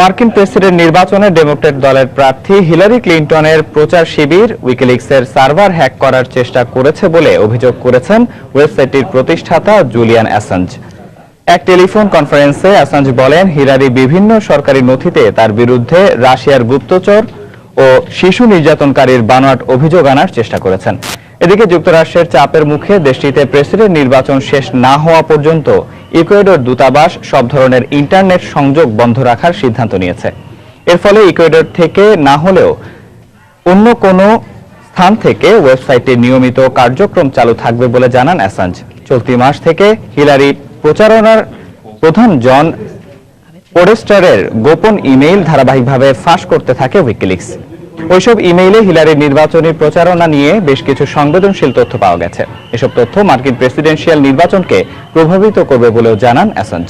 মার্কিন প্রেসিডেন্ট নির্বাচনে ডেমোক্রেট দলের প্রার্থী হিলারি ক্লিন্টনের প্রচার শিবির উইকিলিক্সের সার্ভার হ্যাক করার চেষ্টা করেছে বলে অভিযোগ করেছেন ওয়েবসাইটটির প্রতিষ্ঠাতা জুলিয়ান অ্যাসাঞ্জ। এক টেলিফোন কনফারেন্সে অ্যাসাঞ্জ বলেন, হিলারি বিভিন্ন সরকারি নথিতে তার বিরুদ্ধে রাশিয়ার গুপ্তচর ও শিশু নির্যাতনকারীর বানোয়াট অভিযোগ আনার চেষ্টা করেছেন। এদিকে যুক্তরাষ্ট্রের চাপের মুখে দেশটিতে প্রেসিডেন্ট নির্বাচন শেষ না হওয়া পর্যন্ত ইকুয়েডর দূতাবাস সব ধরনের ইন্টারনেট সংযোগ বন্ধ রাখার সিদ্ধান্ত নিয়েছে। এর ফলে ইকুয়েডর থেকে না হলেও অন্য কোনো স্থান থেকে ওয়েবসাইটে নিয়মিত কার্যক্রম চালু থাকবে বলে জানান অ্যাসাঞ্জ। চলতি মাস থেকে হিলারি প্রচারণার প্রধান জন পোডেস্টারের গোপন ইমেইল ধারাবাহিকভাবে ফাঁস করতে থাকে উইকিলিক্স। ওইসব ইমেইলে হিলারির নির্বাচনী প্রচারণা নিয়ে বেশ কিছু সংবেদনশীল তথ্য পাওয়া গেছে। এসব তথ্য মার্কিন প্রেসিডেন্সিয়াল নির্বাচনকে প্রভাবিত করবে বলেও জানান অ্যাসাঞ্জ